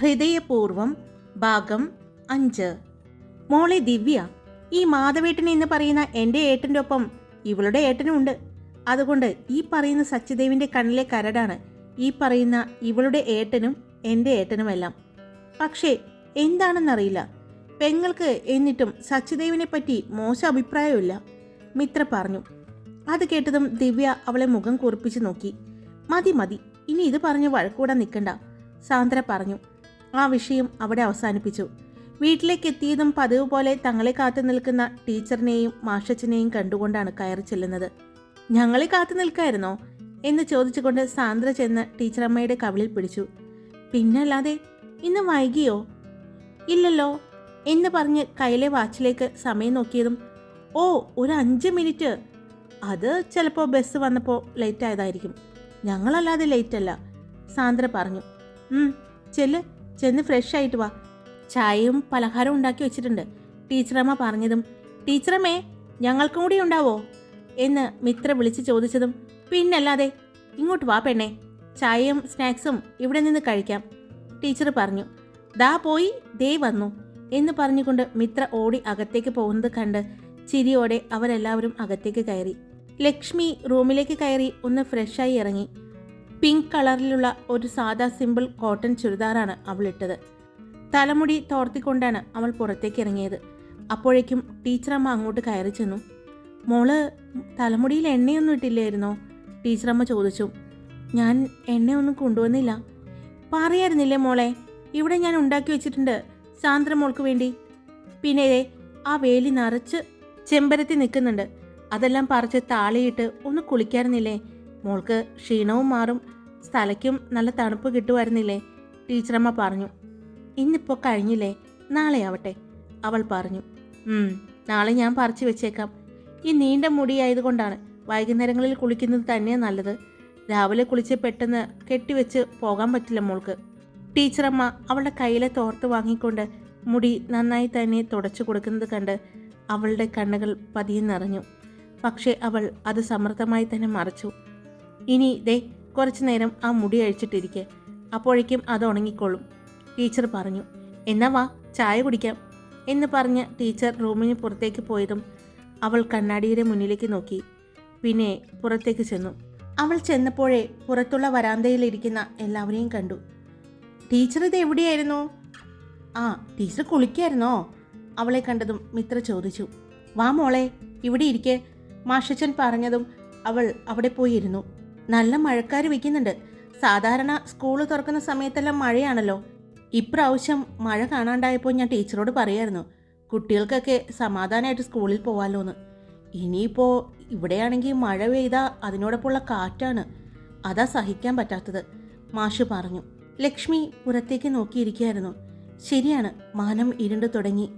ഹൃദയപൂർവം ഭാഗം അഞ്ച്. മോളെ ദിവ്യ ഈ മാധവേട്ടൻ എന്ന് പറയുന്ന എന്റെ ഏട്ടന്റെ ഒപ്പം ഇവളുടെ ഏട്ടനും ഉണ്ട്. അതുകൊണ്ട് ഈ പറയുന്ന സച്ചിദേവിന്റെ കണ്ണിലെ കരടാണ് ഈ പറയുന്ന ഇവളുടെ ഏട്ടനും എന്റെ ഏട്ടനുമെല്ലാം. പക്ഷേ എന്താണെന്നറിയില്ല. പെങ്ങൾക്ക് എന്നിട്ടും സച്ചിദേവിനെ പറ്റി മോശം അഭിപ്രായമില്ല മിത്ര പറഞ്ഞു. അത് കേട്ടതും ദിവ്യ അവളെ മുഖം കുറിപ്പിച്ച് നോക്കി. മതി മതി. ഇനി ഇത് പറഞ്ഞ് വഴക്കൂടാൻ നിൽക്കണ്ട. സാന്ദ്ര പറഞ്ഞു. ആ വിഷയം അവിടെ അവസാനിപ്പിച്ചു. വീട്ടിലേക്ക് എത്തിയതും പതിവ് പോലെ തങ്ങളെ കാത്തു നിൽക്കുന്ന ടീച്ചറിനെയും മാഷച്ചനെയും കണ്ടുകൊണ്ടാണ് കയറി ചെല്ലുന്നത്. ഞങ്ങളെ കാത്തു നിൽക്കായിരുന്നോ? എന്ന് ചോദിച്ചുകൊണ്ട് സാന്ദ്ര ചെന്ന് ടീച്ചറമ്മയുടെ കവിളിൽ പിടിച്ചു. പിന്നല്ലാതെ ഇന്ന് വൈകിയോ? ഇല്ലല്ലോ എന്ന് പറഞ്ഞ് കയ്യിലെ വാച്ചിലേക്ക് സമയം നോക്കിയതും ഓ ഒരു അഞ്ച് മിനിറ്റ്. അത് ചിലപ്പോൾ ബസ് വന്നപ്പോൾ ലേറ്റ് ആയതായിരിക്കും ഞങ്ങളല്ലാതെ ലേറ്റ് അല്ല സാന്ദ്ര പറഞ്ഞു. ചെല്ല്. ചെന്ന് ഫ്രഷ് ആയിട്ട് വാ. ചായയും പലഹാരവും ഉണ്ടാക്കി വെച്ചിട്ടുണ്ട്. ടീച്ചറമ്മ പറഞ്ഞതും ടീച്ചറമ്മേ ഞങ്ങൾക്കും കൂടി ഉണ്ടാവോ? എന്ന് മിത്ര വിളിച്ച് ചോദിച്ചതും പിന്നല്ലാതെ ഇങ്ങോട്ട് വാ പെണ്ണേ. ചായയും സ്നാക്സും ഇവിടെ നിന്ന് കഴിക്കാം. ടീച്ചർ പറഞ്ഞു ദാ പോയി ദേ വന്നു. എന്ന് പറഞ്ഞുകൊണ്ട് മിത്ര ഓടി അകത്തേക്ക് പോകുന്നത് കണ്ട് ചിരിയോടെ അവരെല്ലാവരും അകത്തേക്ക് കയറി. ലക്ഷ്മി റൂമിലേക്ക് കയറി ഒന്ന് ഫ്രഷായി ഇറങ്ങി. പിങ്ക് കളറിലുള്ള ഒരു സാദാ സിമ്പിൾ കോട്ടൺ ചുരിദാറാണ് അവൾ ഇട്ടത്. തലമുടി തോർത്തിക്കൊണ്ടാണ് അവൾ പുറത്തേക്ക് ഇറങ്ങിയത്. അപ്പോഴേക്കും ടീച്ചറമ്മ അങ്ങോട്ട് കയറി ചെന്നു. മോൾ തലമുടിയിൽ എണ്ണയൊന്നും ഇട്ടില്ലായിരുന്നോ? ടീച്ചറമ്മ ചോദിച്ചു. ഞാൻ എണ്ണയൊന്നും കൊണ്ടുവന്നില്ല. പറയായിരുന്നില്ലേ മോളെ ഇവിടെ ഞാൻ ഉണ്ടാക്കി വെച്ചിട്ടുണ്ട്. സാന്ദ്ര മോൾക്ക് വേണ്ടി. പിന്നെ ആ വേലി നിറച്ച് ചെമ്പരത്തി നിൽക്കുന്നുണ്ട്. അതെല്ലാം പറിച്ച് താളിയിട്ട് ഒന്ന് കുളിക്കാറുന്നില്ലേ? മോൾക്ക് ക്ഷീണവും മാറും. സ്ഥലയ്ക്കും നല്ല തണുപ്പ് കിട്ടുമായിരുന്നില്ലേ? ടീച്ചറമ്മ പറഞ്ഞു. ഇന്നിപ്പോൾ കഴിഞ്ഞില്ലേ? നാളെ ആവട്ടെ അവൾ പറഞ്ഞു. നാളെ ഞാൻ പറിച്ചു വെച്ചേക്കാം. ഈ നീണ്ട മുടിയായതുകൊണ്ടാണ് വൈകുന്നേരങ്ങളിൽ കുളിക്കുന്നത് തന്നെയാണ് നല്ലത്. രാവിലെ കുളിച്ച് പെട്ടെന്ന് കെട്ടിവെച്ച് പോകാൻ പറ്റില്ല മോൾക്ക്. ടീച്ചറമ്മ അവളുടെ കയ്യിലെ തോർത്ത് വാങ്ങിക്കൊണ്ട് മുടി നന്നായി തന്നെ തുടച്ചു കൊടുക്കുന്നത് കണ്ട് അവളുടെ കണ്ണുകൾ പതിയെ പക്ഷേ അവൾ അത് സമർത്ഥമായി തന്നെ മറച്ചു. ഇനി ദേ കുറച്ചു നേരം ആ മുടി അഴിച്ചിട്ടിരിക്കെ. അപ്പോഴേക്കും അത് ഉണങ്ങിക്കോളും. ടീച്ചർ പറഞ്ഞു എന്നാ വാ ചായ കുടിക്കാം. എന്ന് പറഞ്ഞ് ടീച്ചർ റൂമിന് പുറത്തേക്ക് പോയതും അവൾ കണ്ണാടിയുടെ മുന്നിലേക്ക് നോക്കി. പിന്നെ പുറത്തേക്ക് ചെന്നു. അവൾ ചെന്നപ്പോഴേ പുറത്തുള്ള വരാന്തയിലിരിക്കുന്ന എല്ലാവരെയും കണ്ടു. ടീച്ചർ ഇത് എവിടെയായിരുന്നു? ആ ടീച്ചർ കുളിക്കായിരുന്നോ? അവളെ കണ്ടതും മിത്ര ചോദിച്ചു. വാ മോളെ ഇവിടെ ഇരിക്കെ. മാഷച്ചൻ പറഞ്ഞതും അവൾ അവിടെ പോയി ഇരുന്നു നല്ല മഴക്കാർ വയ്ക്കുന്നുണ്ട് സാധാരണ സ്കൂൾ തുറക്കുന്ന സമയത്തെല്ലാം മഴയാണല്ലോ. ഇപ്രാവശ്യം മഴ കാണാണ്ടായപ്പോൾ ഞാൻ ടീച്ചറോട് പറയായിരുന്നു കുട്ടികൾക്കൊക്കെ സമാധാനമായിട്ട് സ്കൂളിൽ പോവാലോന്ന്. ഇനിയിപ്പോൾ ഇവിടെയാണെങ്കിൽ മഴ പെയ്താൽ അതിനോടൊപ്പമുള്ള കാറ്റാണ്. അതാ സഹിക്കാൻ പറ്റാത്തത്. മാഷ് പറഞ്ഞു. ലക്ഷ്മി പുറത്തേക്ക് നോക്കിയിരിക്കുകയായിരുന്നു. ശരിയാണ് മാനം ഇരുണ്ടു തുടങ്ങി.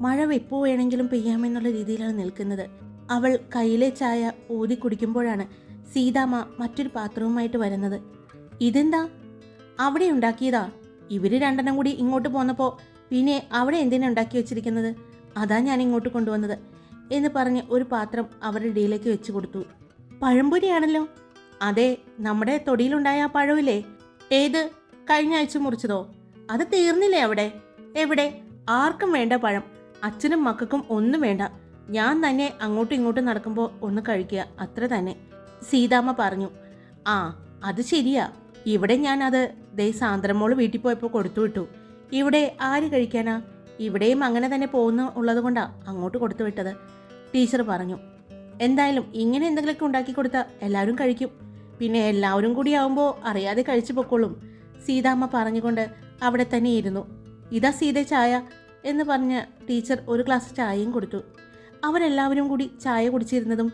മഴ എപ്പോൾ വേണമെങ്കിലും പെയ്യാമെന്നുള്ള രീതിയിലാണ് നിൽക്കുന്നത്. അവൾ കയ്യിലെ ചായ ഊതി കുടിക്കുമ്പോഴാണ് സീതാമ്മ മറ്റൊരു പാത്രവുമായിട്ട് വരുന്നത്. ഇതെന്താ? അവിടെ ഉണ്ടാക്കിയതാ. ഇവർ രണ്ടെണ്ണം കൂടി ഇങ്ങോട്ട് പോന്നപ്പോൾ പിന്നെ അവിടെ എന്തിനാ ഉണ്ടാക്കി വെച്ചിരിക്കുന്നത്? അതാ ഞാൻ ഇങ്ങോട്ട് കൊണ്ടുവന്നത് എന്ന് പറഞ്ഞ് ഒരു പാത്രം അവരുടെ ഇടയിലേക്ക് വെച്ചു കൊടുത്തു. പഴംപൊരിയാണല്ലോ. അതെ നമ്മുടെ തൊടിയിലുണ്ടായ ആ പഴമില്ലേ? ഏത്? കഴിഞ്ഞ ആഴ്ച മുറിച്ചതോ? അത് തീർന്നില്ലേ അവിടെ? എവിടെ? ആർക്കും വേണ്ട പഴം. അച്ഛനും മക്കൾക്കും ഒന്നും വേണ്ട. ഞാൻ തന്നെ അങ്ങോട്ടും ഇങ്ങോട്ടും നടക്കുമ്പോൾ ഒന്ന് കഴിക്കുക. അത്ര തന്നെ. സീതാമ്മ പറഞ്ഞു ആ അത് ശരിയാ. ഇവിടെ ഞാൻ അത് ദേ സാന്ദ്രമോൾ വീട്ടിൽ പോയപ്പോൾ കൊടുത്തു വിട്ടു. ഇവിടെ ആര് കഴിക്കാനാ? ഇവിടെയും അങ്ങനെ തന്നെ പോകുന്ന ഉള്ളത് കൊണ്ടാ അങ്ങോട്ട് കൊടുത്തു വിട്ടത്. ടീച്ചർ പറഞ്ഞു എന്തായാലും ഇങ്ങനെ എന്തെങ്കിലുമൊക്കെ ഉണ്ടാക്കി കൊടുത്താൽ എല്ലാവരും കഴിക്കും. പിന്നെ എല്ലാവരും കൂടി ആവുമ്പോൾ അറിയാതെ കഴിച്ചു പൊക്കോളും. സീതാമ്മ പറഞ്ഞുകൊണ്ട് അവിടെ തന്നെ ഇരുന്നു. ഇതാ സീത ചായ എന്ന് പറഞ്ഞ് ടീച്ചർ ഒരു ഗ്ലാസ് ചായയും കൊടുത്തു. അവരെല്ലാവരും കൂടി ചായ കുടിച്ചിരുന്നതും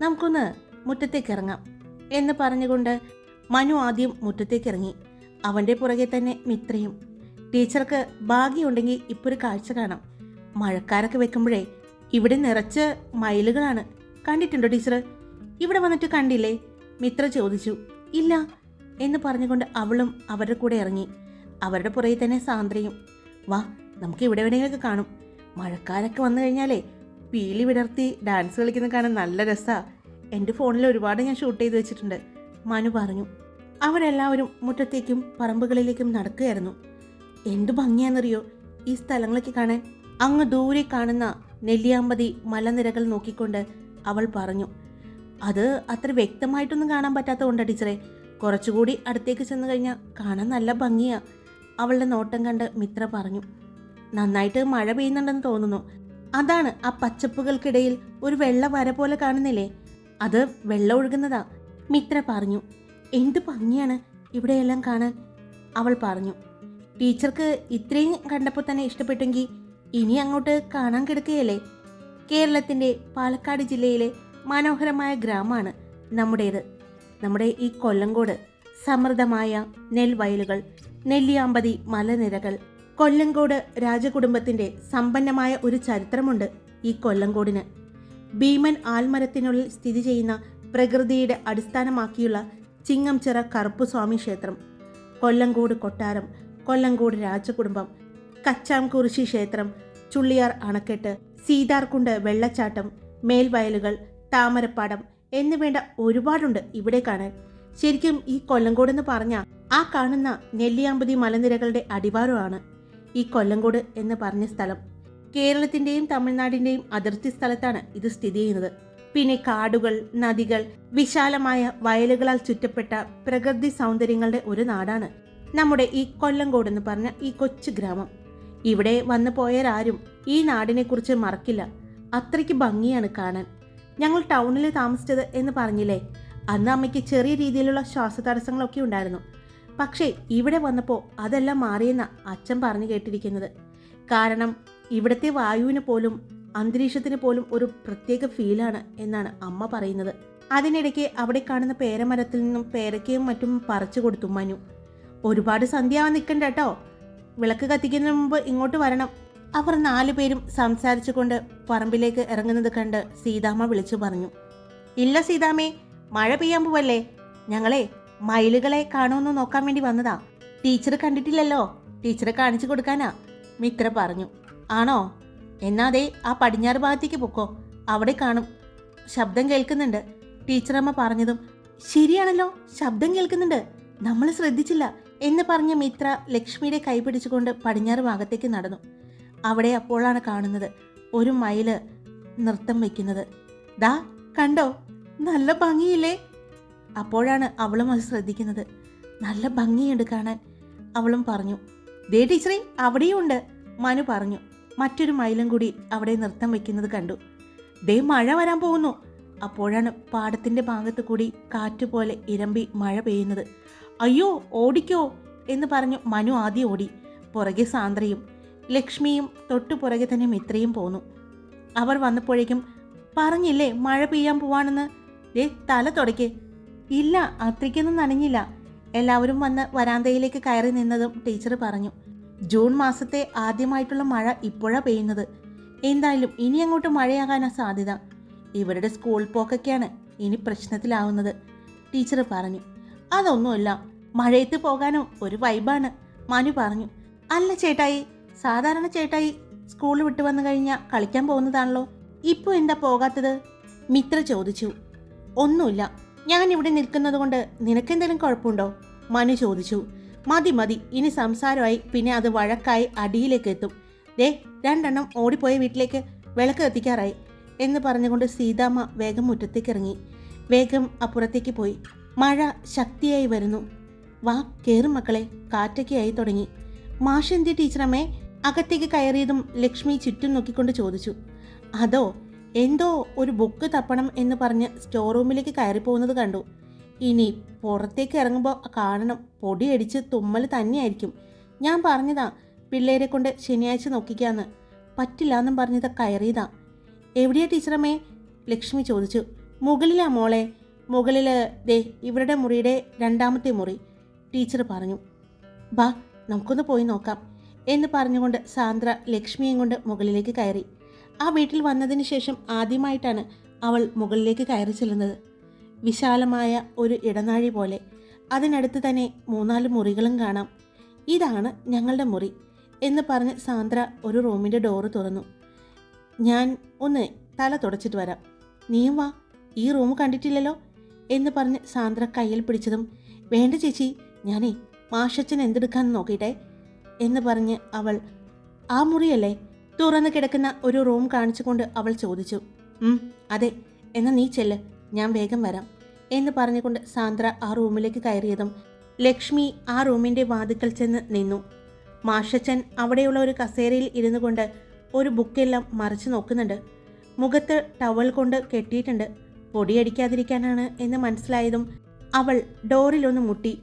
നമുക്കൊന്ന് മുറ്റത്തേക്ക് ഇറങ്ങാം എന്ന് പറഞ്ഞുകൊണ്ട് മനു ആദ്യം മുറ്റത്തേക്ക് ഇറങ്ങി അവന്റെ പുറകെ തന്നെ മിത്രയും. ടീച്ചർക്ക് ഭാഗ്യമുണ്ടെങ്കിൽ ഇപ്പോൾ ഒരു കാഴ്ച കാണാം. മഴക്കാരൊക്കെ വെക്കുമ്പോഴേ ഇവിടെ നിറച്ച് മയിലുകളാണ്. കണ്ടിട്ടുണ്ടോ ടീച്ചർ ഇവിടെ വന്നിട്ട് കണ്ടില്ലേ? മിത്ര ചോദിച്ചു. ഇല്ല എന്ന് പറഞ്ഞുകൊണ്ട് അവളും അവരുടെ കൂടെ ഇറങ്ങി. അവരുടെ പുറകെ തന്നെ സാന്ദ്രയും. വാ നമുക്ക് ഇവിടെ എവിടെയെങ്കിലൊക്കെ കാണും. മഴക്കാരൊക്കെ വന്നു കഴിഞ്ഞാലേ പീലി വിടർത്തി ഡാൻസ് കളിക്കുന്ന കാണാൻ നല്ല രസാ. എന്റെ ഫോണിൽ ഒരുപാട് ഞാൻ ഷൂട്ട് ചെയ്ത് വെച്ചിട്ടുണ്ട്. മനു പറഞ്ഞു. അവരെല്ലാവരും മുറ്റത്തേക്കും പറമ്പുകളിലേക്കും നടക്കുകയായിരുന്നു. എന്തു ഭംഗിയാണെന്നറിയോ? ഈ സ്ഥലങ്ങളൊക്കെ കാണാൻ അങ്ങ് ദൂരെ കാണുന്ന നെല്ലിയാമ്പതി മലനിരകൾ നോക്കിക്കൊണ്ട് അവൾ പറഞ്ഞു. അത് അത്ര വ്യക്തമായിട്ടൊന്നും കാണാൻ പറ്റാത്ത പറ്റാത്തതുകൊണ്ട് ടീച്ചറെ. കുറച്ചുകൂടി അടുത്തേക്ക് ചെന്ന് കഴിഞ്ഞാൽ കാണാൻ നല്ല ഭംഗിയാ. അവളുടെ നോട്ടം കണ്ട് മിത്ര പറഞ്ഞു. നന്നായിട്ട് മഴ പെയ്യുന്നുണ്ടെന്ന് തോന്നുന്നു. അതാണ് ആ പച്ചപ്പുകൾക്കിടയിൽ ഒരു വെള്ള വര പോലെ കാണുന്നില്ലേ? അത് വെള്ളം ഒഴുകുന്നതാ. മിത്ര പറഞ്ഞു എന്ത് ഭംഗിയാണ് ഇവിടെയെല്ലാം കാണാൻ? അവൾ പറഞ്ഞു ടീച്ചർക്ക് ഇത്രയും കണ്ടപ്പോൾ തന്നെ ഇഷ്ടപ്പെട്ടെങ്കിൽ ഇനി അങ്ങോട്ട് കാണാൻ കിടക്കുകയല്ലേ? കേരളത്തിന്റെ പാലക്കാട് ജില്ലയിലെ മനോഹരമായ ഗ്രാമമാണ് നമ്മുടേത്. നമ്മുടെ ഈ കൊല്ലങ്കോട് സമൃദ്ധമായ നെൽവയലുകൾ നെല്ലിയാമ്പതി മലനിരകൾ കൊല്ലങ്കോട് രാജകുടുംബത്തിന്റെ സമ്പന്നമായ ഒരു ചരിത്രമുണ്ട് ഈ കൊല്ലങ്കോടിന്. ഭീമൻ ആൽമരത്തിനുള്ളിൽ സ്ഥിതി ചെയ്യുന്ന പ്രകൃതിയുടെ അടിസ്ഥാനമാക്കിയുള്ള ചിങ്ങംചിറ കറുപ്പുസ്വാമി ക്ഷേത്രം കൊല്ലങ്കോട് കൊട്ടാരം കൊല്ലങ്കോട് രാജകുടുംബം കച്ചാംകുറിശി ക്ഷേത്രം ചുള്ളിയാർ അണക്കെട്ട് സീതാർകുണ്ട് വെള്ളച്ചാട്ടം മേൽവയലുകൾ താമരപ്പാടം എന്നുവേണ്ട ഒരുപാടുണ്ട് ഇവിടെ കാണാൻ. ശരിക്കും ഈ കൊല്ലങ്കോട് എന്ന് പറഞ്ഞാൽ ആ കാണുന്ന നെല്ലിയാമ്പതി മലനിരകളുടെ അടിവാരമാണ്. ഈ കൊല്ലങ്കോട് എന്ന് പറഞ്ഞ സ്ഥലം കേരളത്തിന്റെയും തമിഴ്നാടിന്റെയും അതിർത്തി സ്ഥലത്താണ് ഇത് സ്ഥിതി ചെയ്യുന്നത്. പിന്നെ കാടുകൾ നദികൾ വിശാലമായ വയലുകളാൽ ചുറ്റപ്പെട്ട പ്രകൃതി സൗന്ദര്യങ്ങളുടെ ഒരു നാടാണ് നമ്മുടെ ഈ കൊല്ലംകോട് എന്ന് പറഞ്ഞ ഈ കൊച്ചു ഗ്രാമം. ഇവിടെ വന്നു പോയവരാരും ഈ നാടിനെക്കുറിച്ച് മറക്കില്ല. അത്രയ്ക്ക് ഭംഗിയാണ് കാണാൻ. ഞങ്ങൾ ടൗണിൽ താമസിച്ചത് എന്ന് പറഞ്ഞില്ലേ? അന്ന് അമ്മയ്ക്ക് ചെറിയ രീതിയിലുള്ള ശ്വാസതടസ്സങ്ങളൊക്കെ ഉണ്ടായിരുന്നു. പക്ഷേ ഇവിടെ വന്നപ്പോൾ അതെല്ലാം മാറിയെന്ന അച്ഛൻ പറഞ്ഞു കേട്ടിരിക്കുന്നത്. കാരണം ഇവിടുത്തെ വായുവിന് പോലും അന്തരീക്ഷത്തിന് പോലും ഒരു പ്രത്യേക ഫീലാണ് എന്നാണ് അമ്മ പറയുന്നത്. അതിനിടയ്ക്ക് അവിടെ കാണുന്ന പേരമരത്തിൽ നിന്നും പേരക്കയും മറ്റും പറിച്ചു കൊടുത്തു മനു. ഒരുപാട് സന്ധ്യാവാൻ നിൽക്കണ്ട കേട്ടോ വിളക്ക് കത്തിക്കുന്നതിന് മുമ്പ് ഇങ്ങോട്ട് വരണം. അവർ നാലുപേരും സംസാരിച്ചുകൊണ്ട് പറമ്പിലേക്ക് ഇറങ്ങുന്നത് കണ്ട് സീതാമ്മ വിളിച്ചു പറഞ്ഞു. ഇല്ല സീതാമ്മേ മഴ പെയ്യാൻ പോവല്ലേ? ഞങ്ങളെ മയിലുകളെ കാണുമെന്ന് നോക്കാൻ വേണ്ടി വന്നതാ. ടീച്ചർ കണ്ടിട്ടില്ലല്ലോ. ടീച്ചറെ കാണിച്ചു കൊടുക്കാനാ. മിത്ര പറഞ്ഞു. ആണോ? എന്നാ ദേ ആ പടിഞ്ഞാറ് ഭാഗത്തേക്ക് പൊക്കോ. അവിടെ കാണും. ശബ്ദം കേൾക്കുന്നുണ്ട്. ടീച്ചറമ്മ പറഞ്ഞതും ശരിയാണല്ലോ ശബ്ദം കേൾക്കുന്നുണ്ട്. നമ്മൾ ശ്രദ്ധിച്ചില്ല എന്ന് പറഞ്ഞ മിത്ര ലക്ഷ്മിയുടെ കൈ പിടിച്ചുകൊണ്ട് പടിഞ്ഞാറ് ഭാഗത്തേക്ക് നടന്നു. അവിടെ അപ്പോഴാണ് കാണുന്നത് ഒരു മയിൽ നൃത്തം വയ്ക്കുന്നത് ദാ കണ്ടോ? നല്ല ഭംഗിയില്ലേ? അപ്പോഴാണ് അവളും അത് ശ്രദ്ധിക്കുന്നത്. നല്ല ഭംഗിയുണ്ട് കാണാൻ അവളും പറഞ്ഞു. ദേ ടീച്ചറെ അവിടെയും ഉണ്ട് മനു പറഞ്ഞു. മറ്റൊരു മയിലും കൂടി അവിടെ നൃത്തം വയ്ക്കുന്നത് കണ്ടു. ദേ മഴ വരാൻ പോകുന്നു. അപ്പോഴാണ് പാടത്തിന്റെ ഭാഗത്ത് കൂടി കാറ്റുപോലെ ഇരമ്പി മഴ പെയ്യുന്നത്. അയ്യോ ഓടിക്കോ എന്ന് പറഞ്ഞു മനു ആദ്യം ഓടി. പുറകെ സാന്ദ്രയും ലക്ഷ്മിയും തൊട്ടു പുറകെ തന്നെ മിത്രയും പോന്നു. അവർ വന്നപ്പോഴേക്കും പറഞ്ഞില്ലേ മഴ പെയ്യാൻ പോവാണെന്ന്? ദേ തല തുടയ്ക്ക്. ഇല്ല അത്രയ്ക്കൊന്നും നനഞ്ഞില്ല. എല്ലാവരും വന്ന് വരാന്തയിലേക്ക് കയറി നിന്നതും ടീച്ചർ പറഞ്ഞു. ജൂൺ മാസത്തെ ആദ്യമായിട്ടുള്ള മഴ ഇപ്പോഴാ പെയ്യുന്നത്. എന്തായാലും ഇനി അങ്ങോട്ട് മഴയാകാനാ സാധ്യത. ഇവരുടെ സ്കൂൾ പോക്കൊക്കെയാണ് ഇനി പ്രശ്നത്തിലാവുന്നത്. ടീച്ചർ പറഞ്ഞു അതൊന്നുമല്ല മഴയത്ത് പോകാനും ഒരു വൈബാണ് മനു പറഞ്ഞു. അല്ല ചേട്ടായി സാധാരണ ചേട്ടായി സ്കൂൾ വിട്ടു വന്നു കഴിഞ്ഞാൽ കളിക്കാൻ പോകുന്നതാണല്ലോ. ഇപ്പോൾ എന്താ പോകാത്തത്? മിത്ര ചോദിച്ചു. ഒന്നുമില്ല ഞാൻ ഇവിടെ നിൽക്കുന്നത് കൊണ്ട് നിനക്കെന്തെങ്കിലും കുഴപ്പമുണ്ടോ? മനു ചോദിച്ചു. മതി മതി. ഇനി സംസാരമായി. പിന്നെ അത് വഴക്കായി അടിയിലേക്ക് എത്തും ദേ രണ്ടെണ്ണം ഓടിപ്പോയ വീട്ടിലേക്ക് വിളക്ക് കത്തിക്കാറായി എന്ന് പറഞ്ഞുകൊണ്ട് സീതാമ്മ വേഗം മുറ്റത്തേക്ക് ഇറങ്ങി വേഗം അപ്പുറത്തേക്ക് പോയി. മഴ ശക്തിയായി വരുന്നു. വാ കേറും മക്കളെ. കാറ്റൊക്കെ ആയി തുടങ്ങി. മാഷന്തി ടീച്ചറമ്മേ? അകത്തേക്ക് കയറിയതും ലക്ഷ്മി ചുറ്റും നോക്കിക്കൊണ്ട് ചോദിച്ചു. അതോ എന്തോ ഒരു ബുക്ക് തപ്പണം എന്ന് പറഞ്ഞ് സ്റ്റോർ റൂമിലേക്ക് കയറി പോകുന്നത് കണ്ടു. ഇനി പുറത്തേക്ക് ഇറങ്ങുമ്പോൾ കാണണം. പൊടിയടിച്ച് തുമ്മൽ തന്നെയായിരിക്കും. ഞാൻ പറഞ്ഞതാ പിള്ളേരെ കൊണ്ട് ശനിയാഴ്ച നോക്കിക്കാന്ന്. പറ്റില്ലാന്നും പറഞ്ഞത് കയറിയതാ. എവിടെയാ ടീച്ചറമ്മേ? ലക്ഷ്മി ചോദിച്ചു. മുകളിലാ മോളെ. മുകളിൽ ദേ ഇവരുടെ മുറിയുടെ രണ്ടാമത്തെ മുറി. ടീച്ചർ പറഞ്ഞു. ബാ നമുക്കൊന്ന് പോയി നോക്കാം. എന്ന് പറഞ്ഞുകൊണ്ട് സാന്ദ്ര ലക്ഷ്മിയും കൊണ്ട് മുകളിലേക്ക് കയറി. ആ വീട്ടിൽ വന്നതിന് ശേഷം ആദ്യമായിട്ടാണ് അവൾ മുകളിലേക്ക് കയറി ചെല്ലുന്നത്. വിശാലമായ ഒരു ഇടനാഴി പോലെ. അതിനടുത്ത് തന്നെ മൂന്നാൽ മുറികളും കാണാം. ഇതാണ് ഞങ്ങളുടെ മുറി എന്ന് പറഞ്ഞ് സാന്ദ്ര ഒരു റൂമിന്റെ ഡോറ് തുറന്നു. ഞാൻ ഒന്ന് തല തുടച്ചിട്ട് വരാം. നീയും വാ. ഈ റൂം കണ്ടിട്ടില്ലല്ലോ എന്ന് പറഞ്ഞ് സാന്ദ്ര കയ്യിൽ പിടിച്ചതും വേണ്ട ചേച്ചി ഞാനേ മാഷച്ചൻ എന്തെടുക്കാന്ന് നോക്കിയിട്ടെ എന്ന് പറഞ്ഞ് അവൾ ആ മുറിയല്ലേ? തുറന്നു കിടക്കുന്ന ഒരു റൂം കാണിച്ചുകൊണ്ട് അവൾ ചോദിച്ചു. അതെ. എന്നാൽ നീ ചെല്ല്. ഞാൻ വേഗം വരാം. എന്ന് പറഞ്ഞുകൊണ്ട് സാന്ദ്ര ആ റൂമിലേക്ക് കയറിയതും ലക്ഷ്മി ആ റൂമിന്റെ വാതിക്കൽ ചെന്ന് നിന്നു. മാഷച്ചൻ അവിടെയുള്ള ഒരു കസേരയിൽ ഇരുന്നു കൊണ്ട് ഒരു ബുക്കെല്ലാം മറിച്ചു നോക്കുന്നുണ്ട്. മുഖത്ത് ടവൽ കൊണ്ട് കെട്ടിയിട്ടുണ്ട്. പൊടിയടിക്കാതിരിക്കാനാണ് എന്ന് മനസ്സിലായതും അവൾ ഡോറിലൊന്ന് മുട്ടി.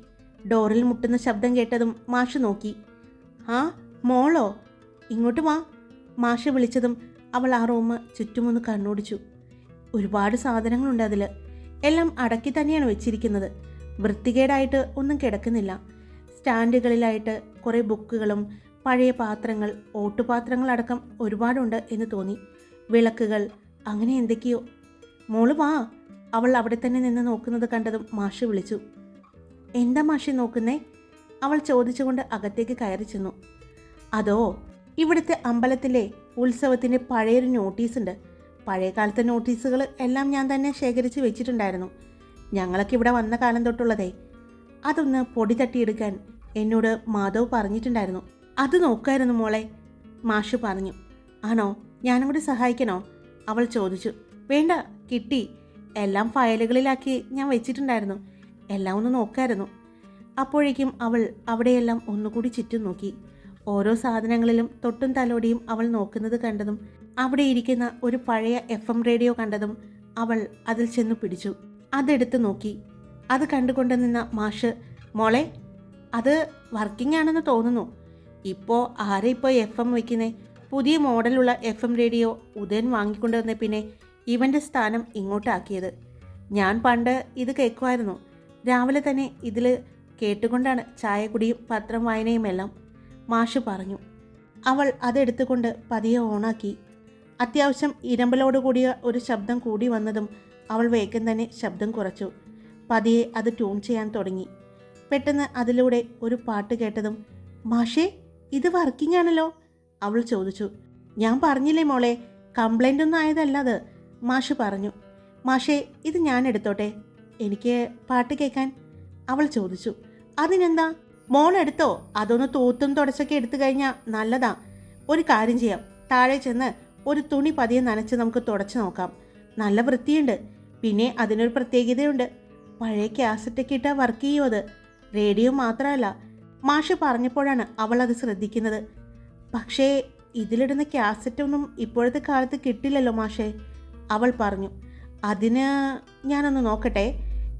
ഡോറിൽ മുട്ടുന്ന ശബ്ദം കേട്ടതും മാഷ് നോക്കി. ആ മോളോ? ഇങ്ങോട്ട് വാ. മാഷ് വിളിച്ചതും അവൾ ആ റൂമ് ചുറ്റുമൊന്ന് കണ്ണോടിച്ചു. ഒരുപാട് സാധനങ്ങളുണ്ട് അതിൽ എല്ലാം അടക്കി തന്നെയാണ് വെച്ചിരിക്കുന്നത്. വൃത്തികേടായിട്ട് ഒന്നും കിടക്കുന്നില്ല. സ്റ്റാൻഡുകളിലായിട്ട് കുറേ ബുക്കുകളും പഴയ പാത്രങ്ങൾ ഓട്ടുപാത്രങ്ങളടക്കം ഒരുപാടുണ്ട് എന്ന് തോന്നി. വിളക്കുകൾ അങ്ങനെ എന്തൊക്കെയോ. മോൾ വാ. അവൾ അവിടെ തന്നെ നിന്ന് നോക്കുന്നത് കണ്ടതും മാഷ് വിളിച്ചു. എന്താ മാഷി നോക്കുന്നേ? അവൾ ചോദിച്ചുകൊണ്ട് അകത്തേക്ക് കയറി ചെന്നു. അതോ ഇവിടുത്തെ അമ്പലത്തിലെ ഉത്സവത്തിന്റെ പഴയൊരു നോട്ടീസ് ഉണ്ട് പഴയ നോട്ടീസുകൾ എല്ലാം ഞാൻ തന്നെ ശേഖരിച്ച് വെച്ചിട്ടുണ്ടായിരുന്നു. ഞങ്ങളൊക്കെ ഇവിടെ വന്ന കാലം തൊട്ടുള്ളതേ. അതൊന്ന് പൊടി തട്ടിയെടുക്കാൻ എന്നോട് മാധവ് പറഞ്ഞിട്ടുണ്ടായിരുന്നു. അത് നോക്കായിരുന്നു മോളെ. മാഷ് പറഞ്ഞു ആണോ? ഞാനും കൂടി സഹായിക്കണോ? അവൾ ചോദിച്ചു വേണ്ട കിട്ടി. എല്ലാം ഫയലുകളിലാക്കി ഞാൻ വെച്ചിട്ടുണ്ടായിരുന്നു. എല്ലാം ഒന്ന് നോക്കായിരുന്നു. അപ്പോഴേക്കും അവൾ അവിടെയെല്ലാം ഒന്നുകൂടി ചുറ്റും നോക്കി. ഓരോ സാധനങ്ങളിലും തൊട്ടും തലോടിയും അവൾ നോക്കുന്നത് കണ്ടതും അവിടെ ഇരിക്കുന്ന ഒരു പഴയ എഫ് എം റേഡിയോ കണ്ടതും അവൾ അതിൽ ചെന്നു പിടിച്ചു. അതെടുത്ത് നോക്കി. അത് കണ്ടുകൊണ്ട് നിന്ന മാഷ് മോളെ അത് വർക്കിംഗ് ആണെന്ന് തോന്നുന്നു. ഇപ്പോൾ ആരെ ഇപ്പോൾ എഫ് എം വയ്ക്കുന്നേ? പുതിയ മോഡലുള്ള എഫ് എം റേഡിയോ ഉദയൻ വാങ്ങിക്കൊണ്ട് വന്ന പിന്നെ ഇവന്റെ സ്ഥാനം ഇങ്ങോട്ടാക്കിയത്. ഞാൻ പണ്ട് ഇത് കേൾക്കുമായിരുന്നു. രാവിലെ തന്നെ ഇതിൽ കേട്ടുകൊണ്ടാണ് ചായക്കുടിയും പത്രം വായനയുമെല്ലാം മാഷ് പറഞ്ഞു. അവൾ അതെടുത്തുകൊണ്ട് പതിയെ ഓണാക്കി. അത്യാവശ്യം ഇരമ്പലോട് കൂടിയ ഒരു ശബ്ദം കൂടി വന്നതും അവൾ വേഗം തന്നെ ശബ്ദം കുറച്ചു. പതിയെ അത് ട്യൂൺ ചെയ്യാൻ തുടങ്ങി. പെട്ടെന്ന് അതിലൂടെ ഒരു പാട്ട് കേട്ടതും മാഷേ ഇത് വർക്കിംഗ് ആണല്ലോ? അവൾ ചോദിച്ചു. ഞാൻ പറഞ്ഞില്ലേ മോളെ കംപ്ലൈന്റ് ഒന്നും ആയതല്ല അത് മാഷ് പറഞ്ഞു. മാഷേ ഇത് ഞാൻ എടുത്തോട്ടെ എനിക്ക് പാട്ട് കേൾക്കാൻ അവൾ ചോദിച്ചു. അതിനെന്താ? മോൾ എടുത്തോ? അതൊന്ന് തൂത്തും തുടച്ചൊക്കെ എടുത്തു കഴിഞ്ഞാൽ നല്ലതാ. ഒരു കാര്യം ചെയ്യാം താഴെ ചെന്ന് ഒരു തുണി പതിയെ നനച്ച് നമുക്ക് തുടച്ചു നോക്കാം. നല്ല വൃത്തിയുണ്ട്. പിന്നെ അതിനൊരു പ്രത്യേകതയുണ്ട്. പഴയ ക്യാസറ്റൊക്കെ ഇട്ടാൽ വർക്ക് ചെയ്യും അത്. റേഡിയോ മാത്രമല്ല മാഷ് പറഞ്ഞപ്പോഴാണ് അവൾ അത് ശ്രദ്ധിക്കുന്നത്. പക്ഷേ ഇതിലിടുന്ന ക്യാസറ്റൊന്നും ഇപ്പോഴത്തെ കാലത്ത് കിട്ടില്ലല്ലോ മാഷെ അവൾ പറഞ്ഞു. അതിന് ഞാനൊന്ന് നോക്കട്ടെ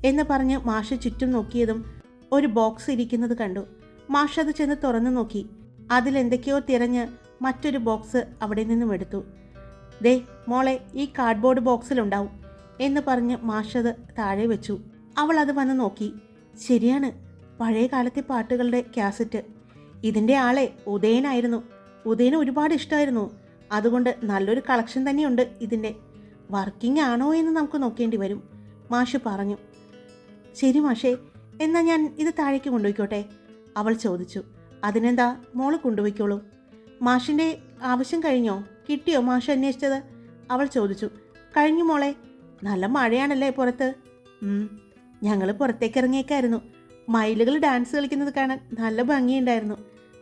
എന്ന് പറഞ്ഞ് മാഷ് ചുറ്റും നോക്കിയതും ഒരു ബോക്സ് ഇരിക്കുന്നത് കണ്ടു. മാഷ് അത് ചെന്ന് തുറന്നു നോക്കി. അതിലെന്തൊക്കെയോ തിരഞ്ഞ് മറ്റൊരു ബോക്സ് അവിടെ നിന്നും എടുത്തു. ദേ മോളെ ഈ കാർഡ്ബോർഡ് ബോക്സിലുണ്ടാവും എന്ന് പറഞ്ഞ് മാഷത് താഴെ വെച്ചു. അവൾ അത് വന്ന് നോക്കി. ശരിയാണ് പഴയ കാലത്തെ പാട്ടുകളുടെ ക്യാസറ്റ് ഇതിന്റെ ആളെ ഉദയനായിരുന്നു. ഉദയന് ഒരുപാട് ഇഷ്ടമായിരുന്നു. അതുകൊണ്ട് നല്ലൊരു കളക്ഷൻ തന്നെയുണ്ട് ഇതിന്റെ. വർക്കിംഗ് ആണോ എന്ന് നമുക്ക് നോക്കേണ്ടി വരും മാഷ് പറഞ്ഞു. ശരി മാഷേ എന്നാൽ ഞാൻ ഇത് താഴേക്ക് കൊണ്ടുപോയിക്കോട്ടെ? അവൾ ചോദിച്ചു. അതിനെന്താ മോൾ കൊണ്ടുപോയിക്കോളൂ. മാഷിന്റെ ആവശ്യം കഴിഞ്ഞോ? കിട്ടിയോ മാഷ് അന്വേഷിച്ചത്? അവൾ ചോദിച്ചു. കഴിഞ്ഞു മോളെ. നല്ല മഴയാണല്ലേ പുറത്ത്? ഞങ്ങൾ പുറത്തേക്ക് ഇറങ്ങിയേക്കായിരുന്നു. മയിലുകൾ ഡാൻസ് കളിക്കുന്നത് കാണാൻ നല്ല ഭംഗിയുണ്ടായിരുന്നു.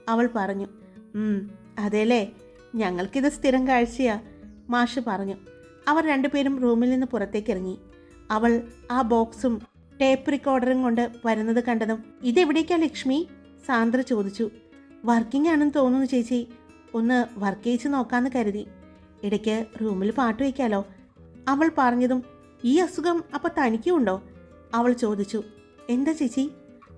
അവൾ പറഞ്ഞു. "ഉം, അതേലേ. ഞങ്ങൾക്കിത് സ്ഥിരം കാഴ്ചയാ. മാഷ് പറഞ്ഞു. അവർ രണ്ടുപേരും റൂമിൽ നിന്ന് പുറത്തേക്ക് ഇറങ്ങി. അവൾ ആ ബോക്സും ടേപ്പ് റെക്കോർഡറും കൊണ്ട് വരുന്നത് കണ്ടതും ഇതെവിടേക്കാ ലക്ഷ്മി? സാന്ദ്ര ചോദിച്ചു. വർക്കിംഗ് ആണെന്ന് തോന്നുന്നു ചേച്ചി. ഒന്ന് വർക്ക് ചെയ്ച്ച് നോക്കാമെന്ന് കരുതി. ഇടയ്ക്ക് റൂമിൽ പാട്ട് വയ്ക്കാലോ അവൾ പറഞ്ഞതും ഈ അസുഖം അപ്പോൾ തനിക്കുമുണ്ടോ അവൾ ചോദിച്ചു എന്താ ചേച്ചി?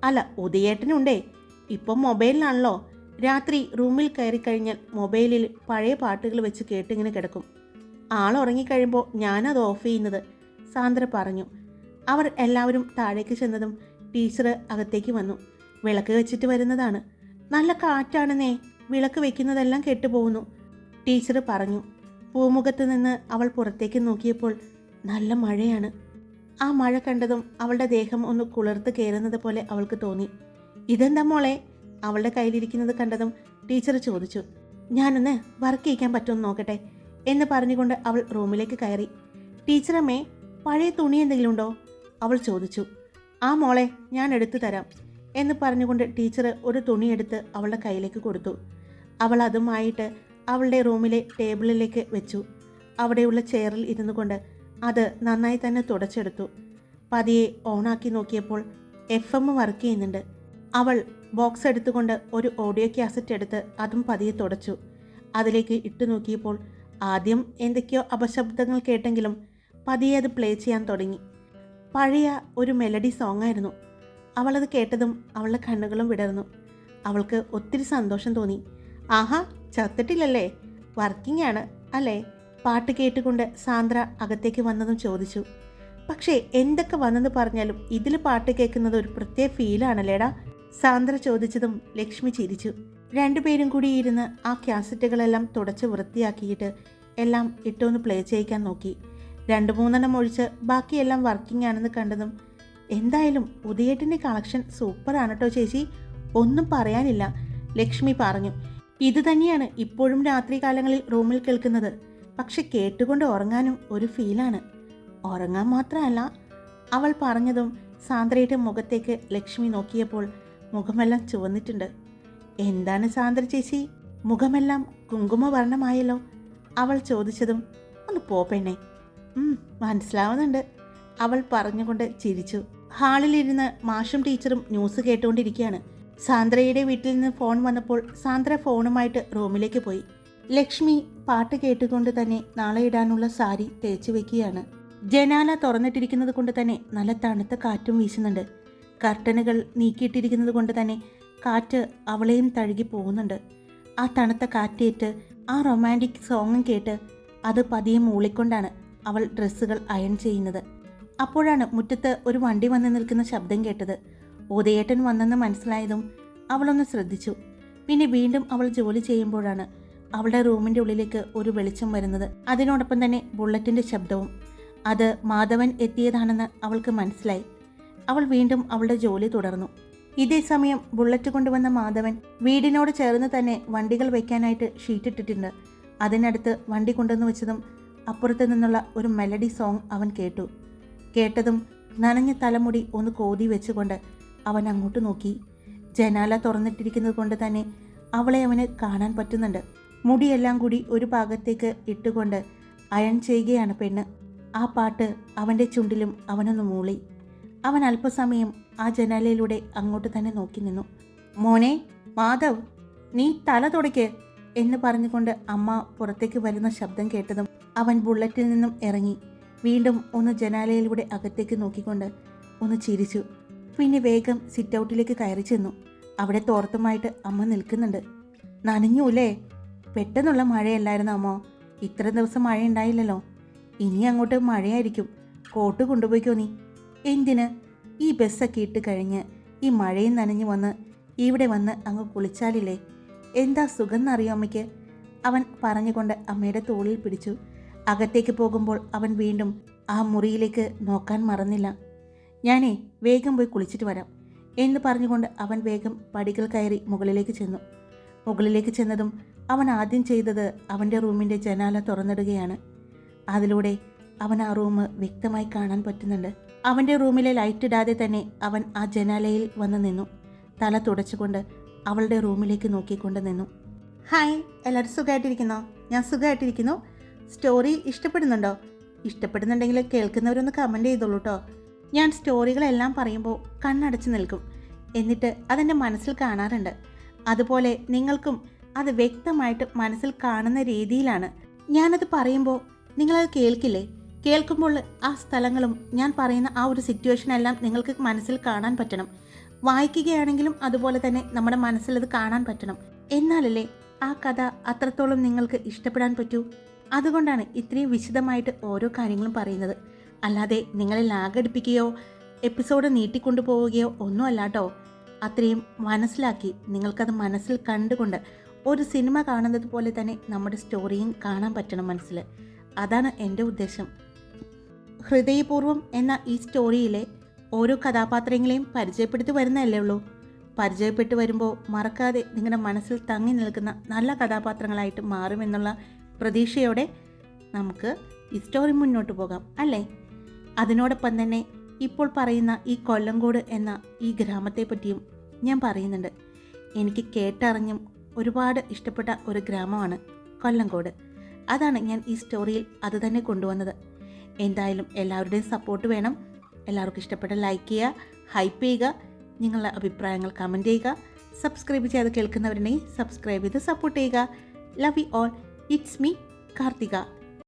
അല്ല ഉദയേട്ടനുണ്ടേ. ഇപ്പം മൊബൈലിലാണല്ലോ. രാത്രി റൂമിൽ കയറി കഴിഞ്ഞാൽ മൊബൈലിൽ പഴയ പാട്ടുകൾ വെച്ച് കേട്ടിങ്ങനെ കിടക്കും. ആൾ ഉറങ്ങിക്കഴിയുമ്പോൾ ഞാനത് ഓഫ് ചെയ്യുന്നത് സാന്ദ്ര പറഞ്ഞു. അവർ എല്ലാവരും താഴേക്ക് ചെന്നതും ടീച്ചർ അകത്തേക്ക് വന്നു. വിളക്ക് വെച്ചിട്ട് വരുന്നതാണ്. നല്ല കാറ്റാണെന്നേ. വിളക്ക് വയ്ക്കുന്നതെല്ലാം കേട്ടുപോകുന്നു. ടീച്ചർ പറഞ്ഞു പൂമുഖത്ത് നിന്ന് അവൾ പുറത്തേക്ക് നോക്കിയപ്പോൾ നല്ല മഴയാണ്. ആ മഴ കണ്ടതും അവളുടെ ദേഹം ഒന്ന് കുളിർത്ത് കയറുന്നത് പോലെ അവൾക്ക് തോന്നി. ഇതെന്താ മോളെ? അവളുടെ കയ്യിലിരിക്കുന്നത് കണ്ടതും ടീച്ചർ ചോദിച്ചു. ഞാനൊന്ന് വർക്ക് ചെയ്യിക്കാൻ പറ്റുമെന്ന് നോക്കട്ടെ എന്ന് പറഞ്ഞുകൊണ്ട് അവൾ റൂമിലേക്ക് കയറി. ടീച്ചറമ്മേ പഴയ തുണി എന്തെങ്കിലും ഉണ്ടോ? അവൾ ചോദിച്ചു. ആ മോളെ ഞാൻ എടുത്തു തരാം. എന്ന് പറഞ്ഞുകൊണ്ട് ടീച്ചർ ഒരു തുണിയെടുത്ത് അവളുടെ കയ്യിലേക്ക് കൊടുത്തു. അവൾ അതുമായിട്ട് അവളുടെ റൂമിലെ ടേബിളിലേക്ക് വെച്ചു. അവിടെയുള്ള ചെയറിൽ ഇരുന്നു കൊണ്ട് അത് നന്നായി തന്നെ തുടച്ചെടുത്തു. പതിയെ ഓണാക്കി നോക്കിയപ്പോൾ എഫ് എം വർക്ക് ചെയ്യുന്നുണ്ട്. അവൾ ബോക്സ് എടുത്തുകൊണ്ട് ഒരു ഓഡിയോ കാസറ്റ് എടുത്ത് അതും പതിയെ തുടച്ചു. അതിലേക്ക് ഇട്ടു നോക്കിയപ്പോൾ ആദ്യം എന്തൊക്കെയോ അപശബ്ദങ്ങൾ കേട്ടെങ്കിലും പതിയെ അത് പ്ലേ ചെയ്യാൻ തുടങ്ങി. പഴയ ഒരു മെലഡി സോങ് ആയിരുന്നു. അവളത് കേട്ടതും അവളുടെ കണ്ണുകളും വിടർന്നു. അവൾക്ക് ഒത്തിരി സന്തോഷം തോന്നി. ആഹാ ചത്തിട്ടില്ലല്ലേ? വർക്കിംഗ് ആണ് അല്ലേ? പാട്ട് കേട്ടുകൊണ്ട് സാന്ദ്ര അകത്തേക്ക് വന്നതും ചോദിച്ചു. പക്ഷേ എന്തൊക്കെ വന്നെന്ന് പറഞ്ഞാലും ഇതിൽ പാട്ട് കേൾക്കുന്നത് ഒരു പ്രത്യേക ഫീലാണല്ലേടാ സാന്ദ്ര ചോദിച്ചതും ലക്ഷ്മി ചിരിച്ചു. രണ്ടുപേരും കൂടി ഇരുന്ന് ആ ക്യാസറ്റുകളെല്ലാം തുടച്ച് വൃത്തിയാക്കിയിട്ട് എല്ലാം ഇട്ടൊന്ന് പ്ലേ ചെയ്യിക്കാൻ നോക്കി. രണ്ട് മൂന്നെണ്ണം ഒഴിച്ച് ബാക്കിയെല്ലാം വർക്കിംഗ് ആണെന്ന് കണ്ടതും എന്തായാലും ഉദയേട്ടന്റെ കളക്ഷൻ സൂപ്പറാണ് കേട്ടോ ചേച്ചി. ഒന്നും പറയാനില്ല. ലക്ഷ്മി പറഞ്ഞു ഇത് തന്നെയാണ് ഇപ്പോഴും രാത്രി കാലങ്ങളിൽ റൂമിൽ കേൾക്കുന്നത്. പക്ഷെ കേട്ടുകൊണ്ട് ഉറങ്ങാനും ഒരു ഫീലാണ് ഉറങ്ങാൻ മാത്രമല്ല അവൾ പറഞ്ഞതും സാന്ദ്രയുടെ മുഖത്തേക്ക് ലക്ഷ്മി നോക്കിയപ്പോൾ മുഖമെല്ലാം ചുവന്നിട്ടുണ്ട്. എന്താണ് സാന്ദ്ര ചേച്ചി? മുഖമെല്ലാം കുങ്കുമവർണമായല്ലോ? അവൾ ചോദിച്ചതും ഒന്ന് പോ പെണ്ണേ. മനസ്സിലാവുന്നുണ്ട്. അവൾ പറഞ്ഞുകൊണ്ട് ചിരിച്ചു. ഹാളിലിരുന്ന് മാഷും ടീച്ചറും ന്യൂസ് കേട്ടുകൊണ്ടിരിക്കുകയാണ് സാന്ദ്രയുടെ വീട്ടിൽ നിന്ന് ഫോൺ വന്നപ്പോൾ സാന്ദ്ര ഫോണുമായിട്ട് റൂമിലേക്ക് പോയി. ലക്ഷ്മി പാട്ട് കേട്ടുകൊണ്ട് തന്നെ നാളെ ഇടാനുള്ള സാരി തേച്ചു വെക്കുകയാണ്. ജനാല തുറന്നിട്ടിരിക്കുന്നത് കൊണ്ട് തന്നെ നല്ല തണുത്ത കാറ്റും വീശുന്നുണ്ട്. കർട്ടനുകൾ നീക്കിയിട്ടിരിക്കുന്നത് കൊണ്ട് തന്നെ കാറ്റ് അവളെയും തഴുകി പോകുന്നുണ്ട്. ആ തണുത്ത കാറ്റേറ്റ് ആ റൊമാന്റിക് സോങ്ങും കേട്ട് അത് പതിയെ മൂളിക്കൊണ്ടാണ് അവൾ ഡ്രസ്സുകൾ അയൺ ചെയ്യുന്നത്. അപ്പോഴാണ് മുറ്റത്ത് ഒരു വണ്ടി വന്ന് നിൽക്കുന്ന ശബ്ദം കേട്ടത്. ഉദയേട്ടൻ വന്നെന്ന് മനസ്സിലായതും അവളൊന്ന് ശ്രദ്ധിച്ചു. പിന്നെ വീണ്ടും അവൾ ജോലി ചെയ്യുമ്പോഴാണ് അവളുടെ റൂമിന്റെ ഉള്ളിലേക്ക് ഒരു വെളിച്ചം വരുന്നത്. അതിനോടൊപ്പം തന്നെ ബുള്ളറ്റിന്റെ ശബ്ദവും. അത് മാധവൻ എത്തിയതാണെന്ന് അവൾക്ക് മനസ്സിലായി. അവൾ വീണ്ടും അവളുടെ ജോലി തുടർന്നു. ഇതേ സമയം ബുള്ളറ്റ് കൊണ്ടുവന്ന മാധവൻ വീടിനോട് ചേർന്ന് തന്നെ വണ്ടികൾ വെക്കാനായിട്ട് ഷീറ്റിട്ടിട്ടുണ്ട് അതിനടുത്ത് വണ്ടി കൊണ്ടുവന്ന് വെച്ചതും അപ്പുറത്ത് നിന്നുള്ള ഒരു മെലഡി സോങ് അവൻ കേട്ടു. കേട്ടതും നനഞ്ഞ തലമുടി ഒന്ന് കോതി വെച്ചുകൊണ്ട് അവൻ അങ്ങോട്ട് നോക്കി. ജനാല തുറന്നിട്ടിരിക്കുന്നത് കൊണ്ട് തന്നെ അവളെ അവന് കാണാൻ പറ്റുന്നുണ്ട്. മുടിയെല്ലാം കൂടി ഒരു ഭാഗത്തേക്ക് ഇട്ടുകൊണ്ട് അയൺ ചെയ്യുകയാണ് പെണ്ണ്. ആ പാട്ട് അവന്റെ ചുണ്ടിലും അവനൊന്ന് മൂളി. അവൻ അല്പസമയം ആ ജനാലയിലൂടെ അങ്ങോട്ട് തന്നെ നോക്കി നിന്നു. മോനെ മാധവ് നീ തല തുടയ്ക്ക് എന്ന് പറഞ്ഞുകൊണ്ട് അമ്മ പുറത്തേക്ക് വരുന്ന ശബ്ദം കേട്ടതും അവൻ ബുള്ളറ്റിൽ നിന്നും ഇറങ്ങി. വീണ്ടും ഒന്ന് ജനാലയിലൂടെ അകത്തേക്ക് നോക്കിക്കൊണ്ട് ഒന്ന് ചിരിച്ചു. പിന്നെ വേഗം സിറ്റ് ഔട്ടിലേക്ക് കയറി ചെന്നു. അവിടെ തോർത്തുമായിട്ട് അമ്മ നിൽക്കുന്നുണ്ട്. നനഞ്ഞൂലേ പെട്ടെന്നുള്ള മഴയല്ലായിരുന്നു അമ്മോ? ഇത്ര ദിവസം മഴ ഉണ്ടായില്ലല്ലോ. ഇനി അങ്ങോട്ട് മഴയായിരിക്കും. കോട്ട് കൊണ്ടുപോയിക്കോ നീ. എന്തിന്? ഈ ബസ്സൊക്കെ ഇട്ട് കഴിഞ്ഞ് ഈ മഴയും നനഞ്ഞു വന്ന് ഇവിടെ വന്ന് അങ്ങ് കുളിച്ചാലില്ലേ? എന്താ സുഖം എന്നറിയോ അമ്മയ്ക്ക്? അവൻ പറഞ്ഞുകൊണ്ട് അമ്മയുടെ തോളിൽ പിടിച്ചു. അകത്തേക്ക് പോകുമ്പോൾ അവൻ വീണ്ടും ആ മുറിയിലേക്ക് നോക്കാൻ മറന്നില്ല. ഞാനേ വേഗം പോയി കുളിച്ചിട്ട് വരാം എന്ന് പറഞ്ഞുകൊണ്ട് അവൻ വേഗം പടികൾ കയറി മുകളിലേക്ക് ചെന്നു. മുകളിലേക്ക് ചെന്നതും അവൻ ആദ്യം ചെയ്തത് അവന്റെ റൂമിന്റെ ജനാല തുറന്നിടുകയാണ്. അതിലൂടെ അവൻ ആ റൂം വ്യക്തമായി കാണാൻ പറ്റുന്നുണ്ട്. അവന്റെ റൂമിലെ ലൈറ്റ് ഇടാതെ തന്നെ അവൻ ആ ജനാലയിൽ വന്ന് നിന്നു. തല തുടച്ചുകൊണ്ട് അവളുടെ റൂമിലേക്ക് നോക്കിക്കൊണ്ട് നിന്നു. ഹായ് എല്ലാവരും സുഖമായിട്ടിരിക്കുന്നോ? ഞാൻ സുഖമായിട്ടിരിക്കുന്നു. സ്റ്റോറി ഇഷ്ടപ്പെടുന്നുണ്ടോ? ഇഷ്ടപ്പെടുന്നുണ്ടെങ്കിൽ കേൾക്കുന്നവരൊന്ന് കമന്റ് ചെയ്തോളൂ കേട്ടോ ഞാൻ സ്റ്റോറികളെല്ലാം പറയുമ്പോൾ കണ്ണടച്ച് നിൽക്കും. എന്നിട്ട് അതെന്റെ മനസ്സിൽ കാണാറുണ്ട്. അതുപോലെ നിങ്ങൾക്കും അത് വ്യക്തമായിട്ട് മനസ്സിൽ കാണുന്ന രീതിയിലാണ്. ഞാനത് പറയുമ്പോൾ നിങ്ങളത് കേൾക്കില്ലേ? കേൾക്കുമ്പോൾ ആ സ്ഥലങ്ങളും ഞാൻ പറയുന്ന ആ ഒരു സിറ്റുവേഷൻ എല്ലാം നിങ്ങൾക്ക് മനസ്സിൽ കാണാൻ പറ്റണം. വായിക്കുകയാണെങ്കിലും അതുപോലെ തന്നെ നമ്മുടെ മനസ്സിൽ അത് കാണാൻ പറ്റണം. എന്നാലല്ലേ ആ കഥ അത്രത്തോളം നിങ്ങൾക്ക് ഇഷ്ടപ്പെടാൻ പറ്റൂ? അതുകൊണ്ടാണ് ഇത്രയും വിശദമായിട്ട് ഓരോ കാര്യങ്ങളും പറയുന്നത്. അല്ലാതെ നിങ്ങളെ ലാഗടിപ്പിക്കുകയോ എപ്പിസോഡ് നീട്ടിക്കൊണ്ടു പോവുകയോ ഒന്നും അല്ലാട്ടോ അത്രയും മനസ്സിലാക്കി നിങ്ങൾക്കത് മനസ്സിൽ കണ്ടുകൊണ്ട് ഒരു സിനിമ കാണുന്നത് പോലെ തന്നെ നമ്മുടെ സ്റ്റോറിയും കാണാൻ പറ്റണം മനസ്സിൽ അതാണ് എന്റെ ഉദ്ദേശം. ഹൃദയപൂർവം എന്ന ഈ സ്റ്റോറിയിലെ ഓരോ കഥാപാത്രങ്ങളെയും പരിചയപ്പെടുത്തി വരുന്നതല്ലേ ഉള്ളൂ. പരിചയപ്പെട്ട് വരുമ്പോൾ മറക്കാതെ നിങ്ങളുടെ മനസ്സിൽ തങ്ങി നിൽക്കുന്ന നല്ല കഥാപാത്രങ്ങളായിട്ട് മാറുമെന്നുള്ള പ്രതീക്ഷയോടെ നമുക്ക് ഈ സ്റ്റോറി മുന്നോട്ട് പോകാം അല്ലേ? അതിനോടൊപ്പം തന്നെ ഇപ്പോൾ പറയുന്ന ഈ കൊല്ലങ്കോട് എന്ന ഈ ഗ്രാമത്തെ പറ്റിയും ഞാൻ പറയുന്നുണ്ട്. എനിക്ക് കേട്ടറിഞ്ഞും ഒരുപാട് ഇഷ്ടപ്പെട്ട ഒരു ഗ്രാമമാണ് കൊല്ലങ്കോട് അതാണ് ഞാൻ ഈ സ്റ്റോറിയിൽ അത് തന്നെ കൊണ്ടുവന്നത്. എന്തായാലും എല്ലാവരുടെയും സപ്പോർട്ട് വേണം. എല്ലാവർക്കും ഇഷ്ടപ്പെട്ട ലൈക്ക് ചെയ്യുക ഹൈപ്പ് ചെയ്യുക നിങ്ങളുടെ അഭിപ്രായങ്ങൾ കമന്റ് ചെയ്യുക സബ്സ്ക്രൈബ് ചെയ്ത് കേൾക്കുന്നവരുണ്ടെങ്കിൽ സബ്സ്ക്രൈബ് ചെയ്ത് സപ്പോർട്ട് ചെയ്യുക. Love you all it's me Karthika.